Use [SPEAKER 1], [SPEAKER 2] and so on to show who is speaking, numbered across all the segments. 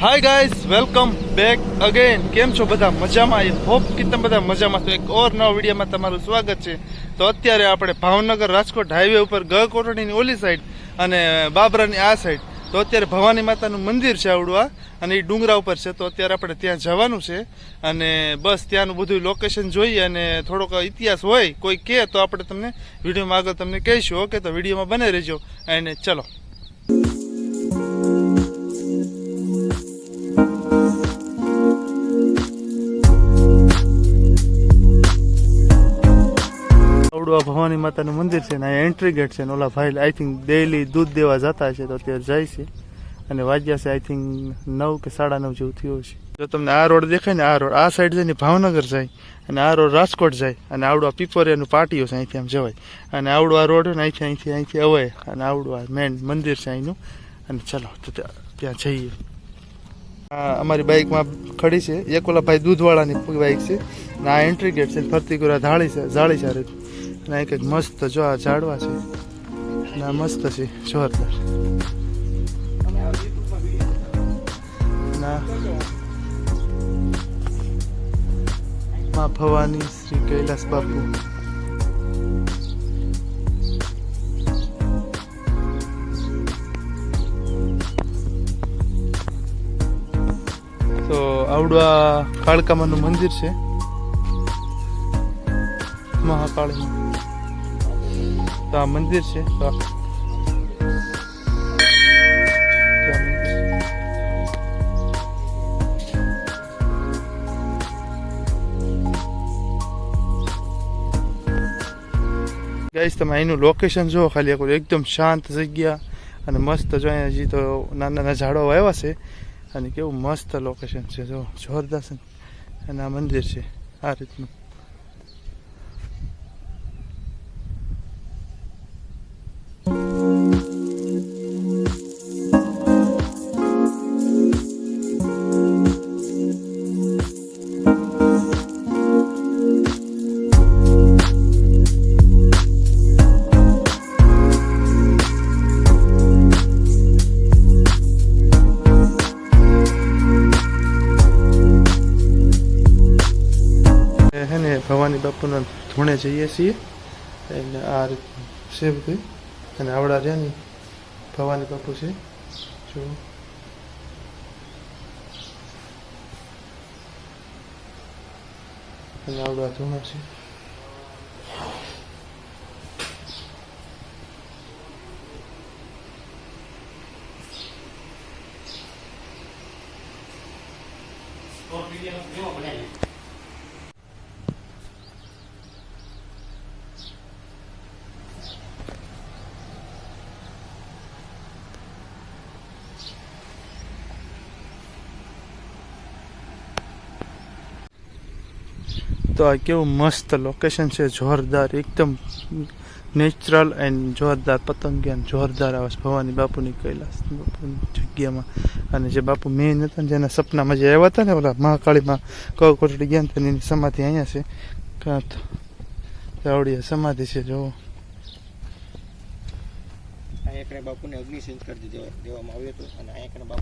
[SPEAKER 1] Hi guys welcome back again કેમ છો બધા? મજામાં? આઈ હોપ કે તમે બધા મજામાં તો એક ઓર નવા વિડીયોમાં તમારું સ્વાગત છે. તો અત્યારે આપણે ભાવનગર રાજકોટ હાઈવે ઉપર ગ કોટડીની ઓલી સાઈડ અને બાબરાની આ સાઈડ તો અત્યારે ભવાની માતાનું મંદિર છે આવડું આ અને એ ડુંગરા ઉપર છે. તો અત્યારે આપણે ત્યાં જવાનું છે અને બસ ત્યાંનું બધું લોકેશન જોઈએ અને થોડોક ઇતિહાસ હોય, કોઈ કહે તો આપણે તમને વિડીયોમાં આગળ તમને કહીશું. ઓકે તો વિડીયોમાં બને રહેજો. અને ચલો. આ ભવાની માતાનું મંદિર છે ને, અહીંયા એન્ટ્રી ગેટ છે ને, ઓલા ભાઈ આઈ થિંક ડેઈલી દૂધ દેવા જતા છે તો અત્યારે જાય છે. અને વાગ્યા છે આઈ થિંક નવ કે સાડા નવ જેવું થયું છે જો તમને આ રોડ દેખાય ને, આ રોડ, આ સાઈડ જઈને ભાવનગર જાય અને આ રોડ રાજકોટ જાય અને આવડું આ પીપરિયાનું પાટીઓ છે, અહીંથી આમ જવાય. અને આવડું આ રોડ ને, અહીંથી અહીંથી અહીંથી અવાય. અને આવડું મેન મંદિર છે અહીંનું. અને ચલો, તો ત્યાં જઈએ. અમારી બાઇકમાં ખડી છે. એક ઓલા ભાઈ દૂધવાળાની બાઇક છે. ને આ એન્ટ્રી ગેટ છે ફરતી ગુરા ધાળી છે જાળી છે અને એક મસ્ત જો આ ઝાડવા છે. ના, મસ્ત છે, જોરદાર. ના. માં ભવાની શ્રી કૈલાસ બાપુ. તો આવડું આ કાળકામાનું મંદિર છે. મહાકાળી તો આ મંદિર છે, તો. ગાઈસ, તમે અહીંનું લોકેશન જુઓ, ખાલી એક એકદમ શાંત જગ્યા અને મસ્ત જો અહીંયા હજી તો નાના નાના ઝાડો આવ્યા છે અને કેવું મસ્ત લોકેશન છે જો જોરદાર છે અને આ મંદિર છે, આ રીતનું હે ને, ભવાની બાપુના ધૂણે જઈએ છીએ. એટલે આ છે બધું. અને આવડા રહ્યા ને, ભવાની બાપુ છે. જો અને આવડા ધૂણા છે. તો આ કેવું મસ્ત લોકેશન છે જોરદાર એકદમ નેચરલ એન્ડ જોરદાર પતંગિયાન જોરદાર આવે છે ભવાની બાપુની કૈલાસ બાપુની જગ્યામાં. અને જે બાપુ મેન હતા ને જેના સપનામાં જે આવ્યા હતા ને ઓલા મહાકાળીમાં કવ કોટડી ગયા હતા ને એની સમાધિ અહીંયા છે. કાં તો આવડી સમાધિ છે
[SPEAKER 2] જોવો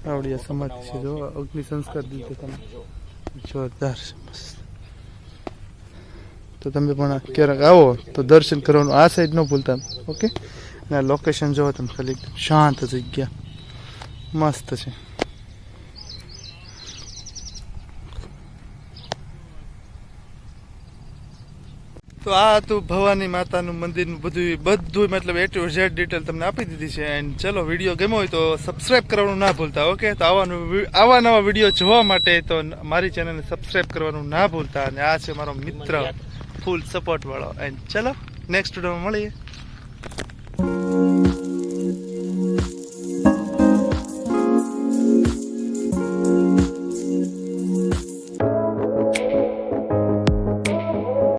[SPEAKER 2] બાપુને
[SPEAKER 1] સમાધિ છે જો અગ્નિ સંસ્કાર દીધો તમે. જોરદાર છે મસ્ત. તો તમે પણ ક્યારેક આવો, તો દર્શન કરવાનું આ સાઈડ ન ભૂલતા. ઓકે અને લોકેશન જોવો તમે ખાલી. શાંત જગ્યા. મસ્ત છે. તો આ હતું ભવાની માતાનું મંદિરનું બધું બધું મતલબ એ ટુ ઝેડ ડિટેલ તમને આપી દીધી છે. એન્ડ ચલો વીડિયો ગમ્યો હોય તો સબસ્ક્રાઇબ કરવાનું ના ભૂલતા ઓકે તો આવાનું આવા નવા વીડિયો જોવા માટે તો મારી ચેનલને સબસ્ક્રાઈબ કરવાનું ના ભૂલતા. અને આ છે મારો મિત્ર. ફૂલ સપોર્ટ વાળો. એન્ડ ચલો નેક્સ્ટ વિડીયોમાં મળીએ.